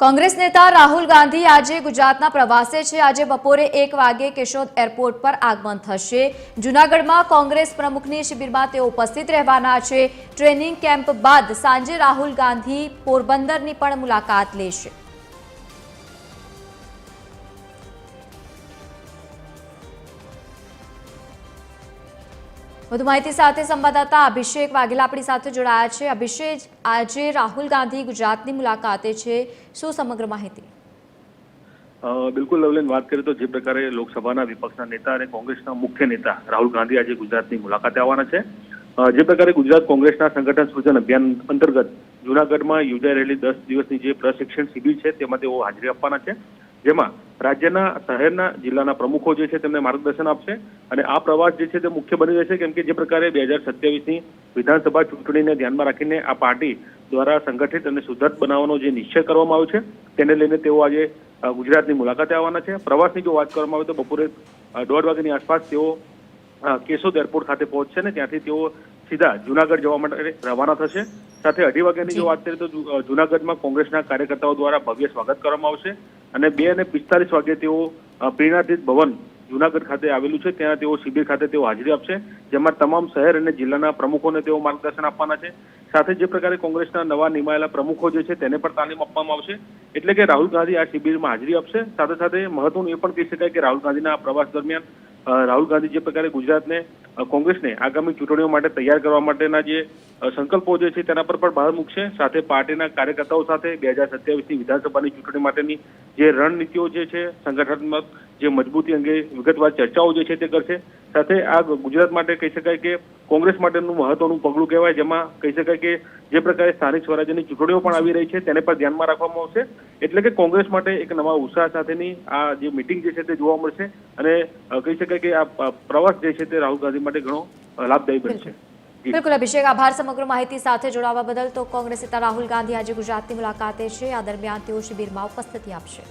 કોંગ્રેસ નેતા રાહુલ ગાંધી આજે ગુજરાતના પ્રવાસે છે. આજે બપોરે એક વાગે કેશોદ એરપોર્ટ પર આગમન થશે. જૂનાગઢમાં કોંગ્રેસ પ્રમુખની શિબિરમાં તેઓ ઉપસ્થિત રહેવાના છે. ટ્રેનિંગ કેમ્પ બાદ સાંજે રાહુલ ગાંધી પોરબંદરની પણ મુલાકાત લેશે. વધુ માહિતી સાથે સંવાદદાતા અભિષેક વાઘેલા આપણી સાથે જોડાયા છે. અભિષેક, આજે રાહુલ ગાંધી ગુજરાતની મુલાકાતે છે. શું સમગ્ર માહિતી? બિલકુલ લવલેન, વાત કરીએ તો જે પ્રકારે લોકસભાના વિપક્ષના નેતા અને કોંગ્રેસના મુખ્ય નેતા રાહુલ ગાંધી આજે ગુજરાતની મુલાકાતે આવવાના છે. જે પ્રકારે ગુજરાત કોંગ્રેસના સંગઠન સૂચન અભિયાન અંતર્ગત જૂનાગઢમાં યોજાઈ રહેલી દસ દિવસની જે પ્રશિક્ષણ શિબિર છે, તેમાં તેઓ હાજરી આપવાના છે. જેમાં રાજ્યના શહેરના જિલ્લાના પ્રમુખો જે છે તેમને માર્ગદર્શન આપશે અને આ પ્રવાસ જે છે તે મુખ્ય બની રહેશે કેમ કે જે પ્રકારે બે હજાર સત્યાવીસની વિધાનસભા ચૂંટણીને ધ્યાનમાં રાખીને આ પાર્ટી દ્વારા સંગઠિત અને સુદ્રઢ બનાવવાનો જે નિશ્ચય કરવામાં આવ્યો છે તેને લઈને તેઓ આજે ગુજરાતની મુલાકાતે આવવાના છે. પ્રવાસની જો વાત કરવામાં આવે તો બપોરે દોઢ વાગ્યાની આસપાસ તેઓ કેશોદ એરપોર્ટ ખાતે પહોંચશે ને ત્યાંથી તેઓ સીધા જુનાગઢ જવા માટે રવાના થશે. સાથે અઢી વાગ્યાની જો વાત કરીએ તો જુનાગઢમાં કોંગ્રેસના કાર્યકર્તાઓ દ્વારા ભવ્ય સ્વાગત કરવામાં આવશે. અને બે અને પિસ્તાલીસ વાગે તેઓ પ્રેરણાતીત ભવન જુનાગઢ ખાતે આવેલું છે. ત્યાં તેઓ શિબિર ખાતે તેઓ હાજરી આપશે, જેમાં તમામ શહેર અને જિલ્લાના પ્રમુખોને તેઓ માર્ગદર્શન આપવાના છે. સાથે જે પ્રકારે કોંગ્રેસના નવા નિમાયેલા પ્રમુખો જે છે તેને પણ તાલીમ આપવામાં આવશે. એટલે કે રાહુલ ગાંધી આ શિબિરમાં હાજરી આપશે. સાથે સાથે મહત્વનું એ પણ કહી શકાય કે રાહુલ ગાંધીના પ્રવાસ દરમિયાન રાહુલ ગાંધી જે પ્રકારે ગુજરાતને કોંગ્રેસને આગામી ચૂંટણીઓ માટે તૈયાર કરવા માટેના જે સંકલ્પો જે છે તેના પર પણ ભાર મૂકશે. સાથે પાર્ટીના કાર્યકર્તાઓ સાથે બે હજાર સત્યાવીસની વિધાનસભાની ચૂંટણી માટેની જે રણનીતિઓ જે છે, સંગઠનાત્મક જે મજબૂતી અંગે વિગતવાર ચર્ચાઓ જે છે તે કરશે. સાથે આ ગુજરાત માટે કહી શકાય કે કોંગ્રેસ માટેનું મહત્વનું પગલું કહેવાય, જેમાં કહી શકાય કે જે પ્રકારે સ્થાનિક સ્વરાજ્યની ચૂંટણીઓ પણ આવી રહી છે, તેને પણ ધ્યાનમાં રાખવામાં આવશે. એટલે કે કોંગ્રેસ માટે એક નવા ઉત્સાહ સાથેની આ જે મિટિંગ જે છે તે જોવા મળશે અને કહી શકાય કે આ પ્રવાસ જે છે તે રાહુલ ગાંધી માટે ઘણો લાભદાયી બનશે. બિલકુલ અભિષેક, આભાર સમગ્ર માહિતી સાથે જોડાવા બદલ. તો કોંગ્રેસ નેતા રાહુલ ગાંધી આજે ગુજરાતની મુલાકાતે છે. આ દરમિયાન તેઓ શિબિરમાં ઉપસ્થિતિ આપશે.